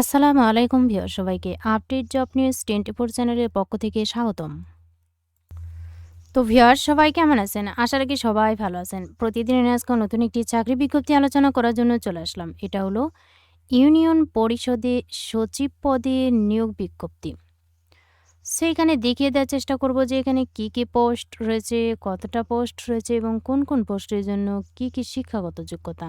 আসসালামু আলাইকুম ভিউয়ার সবাইকে update job news twenty four চ্যানেলের পক্ষ থেকে স্বাগতম। তো ভিউয়ার সবাই কেমন আছেন? আশা রাখি সবাই ভালো আছেন। প্রতিদিনের আজকে নতুন একটি চাকরি বিজ্ঞপ্তি আলোচনা করার জন্য চলে আসলাম। এটা হলো ইউনিয়ন পরিষদে সচিব পদে নিয়োগ বিজ্ঞপ্তি। সেইখানে দেখিয়ে দেওয়ার চেষ্টা করব যে এখানে কি কি পোস্ট রয়েছে, কতটা পোস্ট রয়েছে এবং কোন কোন পোস্টের জন্য কি কি শিক্ষাগত যোগ্যতা।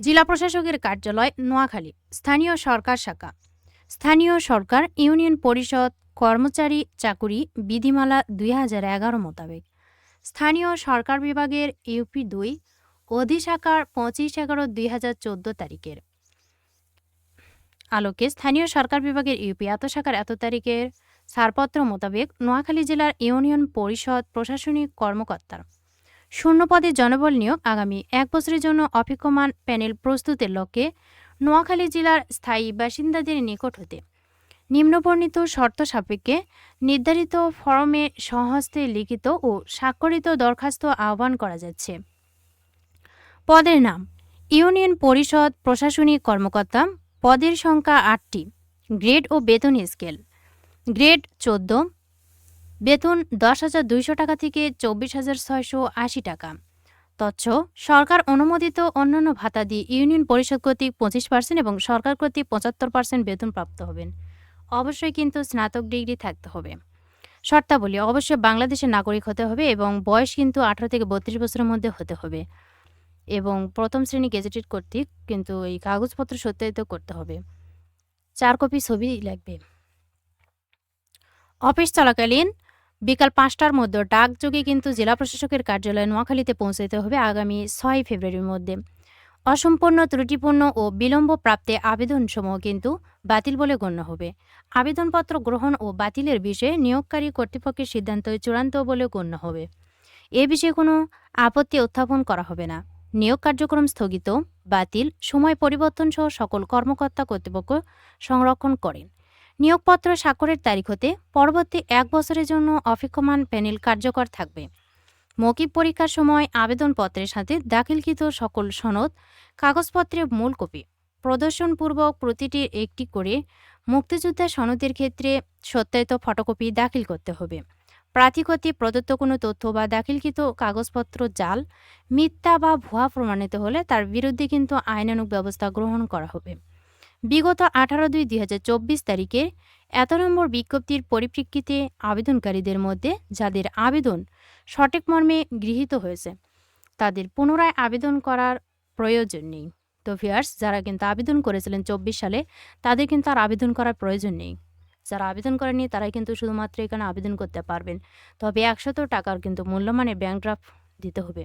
জেলা প্রশাসকের কার্যালয়, নোয়াখালী। স্থানীয় সরকার শাখা। স্থানীয় সরকার, ইউনিয়ন পরিষদ, কর্মচারী, চাকুরি, বিধিমালা দুই হাজার এগারো মোতাবেক। স্থানীয় সরকার বিভাগের ইউপি দুই অধিশাখার পঁচিশ এগারো দুই হাজার চোদ্দ তারিখের। আলোকে স্থানীয় সরকার বিভাগের ইউপি এত শাখার এত তারিখের ছাড়পত্র মোতাবেক নোয়াখালী জেলার ইউনিয়ন পরিষদ প্রশাসনিক কর্মকর্তার শূন্য পদে জনবল নিয়োগ আগামী এক বছরের জন্য অপেক্ষমান প্যানেল প্রস্তুতের লক্ষ্যে নোয়াখালী জেলার স্থায়ী বাসিন্দাদের নিকট হতে। নিম্নবর্ণিত শর্ত সাপেক্ষে নির্ধারিত ফরমে সহস্তে লিখিত ও স্বাক্ষরিত দরখাস্ত আহ্বান করা যাচ্ছে। পদের নাম, ইউনিয়ন পরিষদ প্রশাসনিক কর্মকর্তা, পদের সংখ্যা আটটি, গ্রেড ও বেতন স্কেল। গ্রেড চোদ্দ বেতন দশ হাজার দুইশো টাকা থেকে চব্বিশ হাজার ছয়শো আশি টাকা। তথ্য, সরকার অনুমোদিত অন্যান্য ভাতা দিয়ে ইউনিয়ন পরিষদ কর্তৃক পঁচিশ পার্সেন্ট এবং সরকার কর্তৃক পঁচাত্তর পার্সেন্ট বেতন প্রাপ্ত হবেন। অবশ্যই কিন্তু স্নাতক ডিগ্রি থাকতে হবে। শর্তাবলী, অবশ্যই বাংলাদেশের নাগরিক হতে হবে এবং বয়স কিন্তু আঠারো থেকে বত্রিশ বছরের মধ্যে হতে হবে। এবং প্রথম শ্রেণি গেজেটেড কর্তৃক কিন্তু এই কাগজপত্র সত্যায়িত করতে হবে। চার কপি ছবি লাগবে। অফিস চলাকালীন বিকাল পাঁচটার মধ্যে ডাকযোগে কিন্তু জেলা প্রশাসকের কার্যালয়ে নোয়াখালীতে পৌঁছাতে হবে আগামী ছয় ফেব্রুয়ারির মধ্যে। অসম্পূর্ণ, ত্রুটিপূর্ণ ও বিলম্ব প্রাপ্তে আবেদনসমূহ কিন্তু বাতিল বলে গণ্য হবে। আবেদনপত্র গ্রহণ ও বাতিলের বিষয়ে নিয়োগকারী কর্তৃপক্ষের সিদ্ধান্ত চূড়ান্ত বলে গণ্য হবে। এ বিষয়ে কোনো আপত্তি উত্থাপন করা হবে না। নিয়োগ কার্যক্রম স্থগিত, বাতিল, সময় পরিবর্তন সহ সকল কর্মকর্তা কর্তৃপক্ষ সংরক্ষণ করেন। নিয়োগপত্র স্বাক্ষরের তারিখ হতে পরবর্তী এক বছরের জন্য অপেক্ষমান প্যানেল কার্যকর থাকবে। মৌখিক পরীক্ষার সময় আবেদনপত্রের সাথে দাখিলকৃত সকল সনদ, কাগজপত্রের মূল কপি, প্রদর্শনপূর্বক প্রতিটির একটি করে মুক্তিযোদ্ধা সনদের ক্ষেত্রে সত্যায়িত ফটোকপি দাখিল করতে হবে। প্রার্থী কর্তৃক প্রদত্ত কোনো তথ্য বা দাখিলকৃত কাগজপত্র, জাল, মিথ্যা বা ভুয়া প্রমাণিত হলে তার বিরুদ্ধে কিন্তু আইনানুগ ব্যবস্থা গ্রহণ করা হবে। বিগত আঠারো দুই দুই হাজার চব্বিশ তারিখে এত নম্বর বিজ্ঞপ্তির পরিপ্রেক্ষিতে আবেদনকারীদের মধ্যে যাদের আবেদন সঠিক মর্মে গৃহীত হয়েছে, তাদের পুনরায় আবেদন করার প্রয়োজন নেই। তো ভিয়ার্স যারা কিন্তু আবেদন করেছিলেন চব্বিশ সালে, তাদের কিন্তু আর আবেদন করার প্রয়োজন নেই। যারা আবেদন করেনি তারাই কিন্তু শুধুমাত্র এখানে আবেদন করতে পারবেন। তবে একশত টাকার কিন্তু মূল্যমানে ব্যাংক ড্রাফট দিতে হবে।